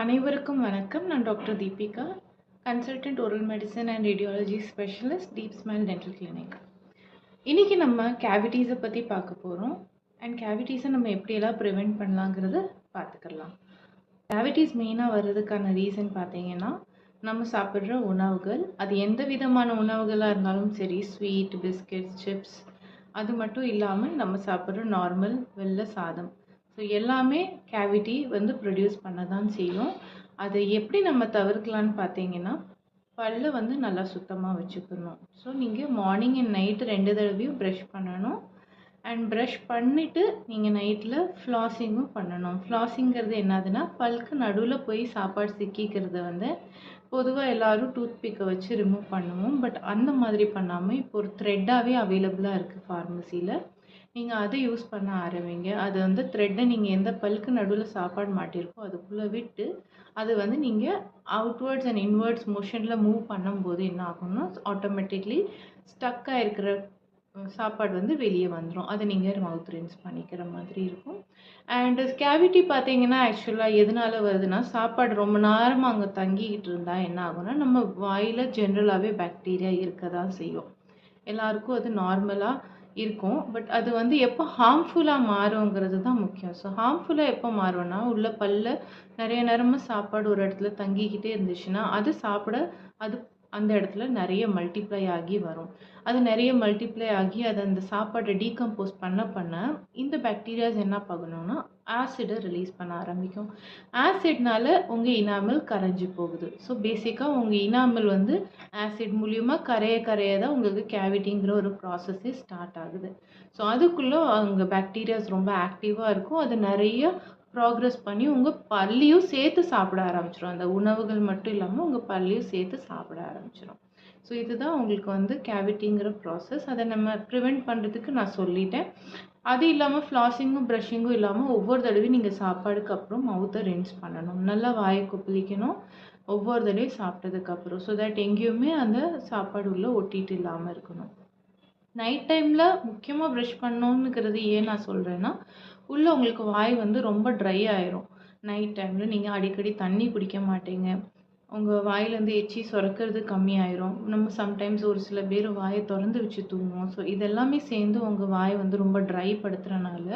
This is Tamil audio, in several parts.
அனைவருக்கும் வணக்கம். நான் doctor Deepika consultant oral medicine and radiology specialist deep smile dental clinic இன்றைக்கி நம்ம கேவிட்டீஸை பற்றி பார்க்க போகிறோம் அண்ட் கேவிட்டீஸை நம்ம எப்படியெல்லாம் ப்ரிவெண்ட் பண்ணலாங்கிறத பார்த்துக்கலாம். கேவிட்டீஸ் மெயினாக வர்றதுக்கான ரீசன் பார்த்தீங்கன்னா நம்ம சாப்பிட்ற உணவுகள் அது எந்த விதமான உணவுகளாக இருந்தாலும் சரி ஸ்வீட் பிஸ்கெட்ஸ் சிப்ஸ் அது மட்டும் இல்லாமல் நம்ம சாப்பிட்ற நார்மல் வெள்ளை சாதம் ஸோ எல்லாமே கேவிட்டி வந்து ப்ரொடியூஸ் பண்ண தான் செய்யும். அதை எப்படி நம்ம தவிர்க்கலான்னு பார்த்தீங்கன்னா பல்லு வந்து நல்லா சுத்தமாக வச்சுக்கணும். ஸோ நீங்கள் மார்னிங் அண்ட் நைட்டு ரெண்டு தடவையும் ப்ரஷ் பண்ணணும். அண்ட் ப்ரஷ் பண்ணிவிட்டு நீங்கள் நைட்டில் ஃப்ளாஸிங்கும் பண்ணணும். ஃப்ளாஸிங்கிறது என்னதுன்னா பல்க்கு நடுவில் போய் சாப்பாடு சிக்கிக்கிறத வந்து பொதுவாக எல்லோரும் டூத் பிக்கை வச்சு ரிமூவ் பண்ணுவோம் பட் அந்த மாதிரி பண்ணாமல் இப்போ ஒரு த்ரெட்டாகவே அவைலபிளாக இருக்குது ஃபார்மசியில் நீங்கள் அதை யூஸ் பண்ண ஆரம்பிங்க. அது வந்து த்ரெட்டை நீங்கள் எந்த பல்க்கு நடுவில் சாப்பாடு மாட்டியிருக்கோ அதுக்குள்ளே விட்டு அது வந்து நீங்கள் அவுட்வேர்ட்ஸ் அண்ட் இன்வேர்ட்ஸ் மோஷனில் மூவ் பண்ணும்போது என்ன ஆகும்னா ஆட்டோமேட்டிக்லி ஸ்டக் ஆகிருக்கிற சாப்பாடு வந்து வெளியே வந்துடும் அதை நீங்கள் மவுத் ரின்ஸ் பண்ணிக்கிற மாதிரி இருக்கும். அண்டு கேவிட்டி பார்த்தீங்கன்னா ஆக்சுவலாக எதனால வருதுன்னா சாப்பாடு ரொம்ப நேரமாக அங்கே தங்கிக்கிட்டு இருந்தால் என்ன ஆகும்னா நம்ம வாயில் ஜென்ரலாகவே பாக்டீரியா இருக்க தான் செய்யும். எல்லாருக்கும் அது நார்மலாக இருக்கும். பட் அது வந்து எப்போ ஹார்ம்ஃபுல்லாக மாறுங்கிறது தான் முக்கியம். ஸோ ஹார்ம்ஃபுல்லாக எப்போ மாறும்னா உள்ள பல்ல நிறைய நேரமாக சாப்பாடு ஒரு இடத்துல தங்கிக்கிட்டே இருந்துச்சுன்னா அது சாப்பிட அது அந்த இடத்துல நிறைய மல்டிப்ளை ஆகி வரும். அது நிறைய மல்டிப்ளை ஆகி அதை அந்த சாப்பாட்டை டீகம்போஸ் பண்ண பண்ண இந்த பாக்டீரியாஸ் என்ன பண்ணணும்னா ஆசிடை ரிலீஸ் பண்ண ஆரம்பிக்கும். ஆசிட்னால உங்கள் இனாமல் கரைஞ்சி போகுது. ஸோ பேசிக்காக உங்கள் இனாமல் வந்து ஆசிட் மூலியமாக கரைய கரைய தான் உங்களுக்கு கேவிட்டிங்கிற ஒரு ப்ராசஸே ஸ்டார்ட் ஆகுது. ஸோ அதுக்குள்ளே அங்கே பாக்டீரியாஸ் ரொம்ப ஆக்டிவாக இருக்கும். அது நிறைய ப்ராக்ரஸ் பண்ணி உங்கள் பல்லியும் சேர்த்து சாப்பிட ஆரம்பிச்சிடும் அந்த உணவுகள் மட்டும் இல்லாமல் உங்கள் பல்லியும் சேர்த்து சாப்பிட ஆரம்பிச்சிடும் ஸோ இதுதான் உங்களுக்கு வந்து கேவிட்டிங்கிற ப்ராசஸ் அதை நம்ம ப்ரிவெண்ட் பண்ணுறதுக்கு நான் சொல்லிட்டேன். அது இல்லாமல் ஃப்ளாஸிங்கும் ப்ரஷிங்கும் இல்லாமல் ஒவ்வொரு தடவையும் நீங்கள் சாப்பாடுக்கு அப்புறம் மவுத்தை ரின்ஸ் பண்ணணும். நல்லா வாயை கொப்பளிக்கணும். ஒவ்வொரு தடவையும் சாப்பிட்டதுக்கப்புறம் ஸோ தட் எங்கேயுமே அந்த சாப்பாடு உள்ளே ஒட்டிட்டு இல்லாமல் இருக்கணும். நைட் டைமில் முக்கியமாக ப்ரஷ் பண்ணணுங்கிறது ஏன் நான் சொல்கிறேன்னா உள்ளே உங்களுக்கு வாய் வந்து ரொம்ப ட்ரை ஆயிரும். நைட் டைமில் நீங்கள் அடிக்கடி தண்ணி குடிக்க மாட்டீங்க. உங்கள் வாயிலேருந்து எச்சி சுரக்கிறது கம்மியாயிரும். நம்ம சம்டைம்ஸ் ஒரு சில பேர் வாயை திறந்து வச்சு தூங்குவோம். ஸோ இதெல்லாமே சேர்ந்து உங்கள் வாயை வந்து ரொம்ப ட்ரை படுத்துறனால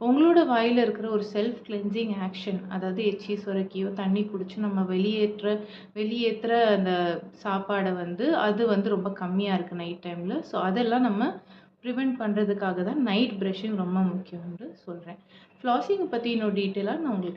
உங்களோட வாயில் இருக்கிற ஒரு செல்ஃப் கிளென்சிங் ஆக்ஷன் அதாவது எச்சி சுரக்கியோ தண்ணி குடிச்சு நம்ம வெளியேற்ற வெளியேற்றுற அந்த சாப்பாடை வந்து அது வந்து ரொம்ப கம்மியாக இருக்குது நைட் டைமில் ஸோ அதெல்லாம் நம்ம ப்ரிவெண்ட் பண்ணுறதுக்காக தான் நைட் ப்ரஷிங் ரொம்ப முக்கியம்னு சொல்கிறேன் ஃப்ளாசிங்கை பற்றி இன்னும் டீட்டெயிலாக நான் உங்களுக்கு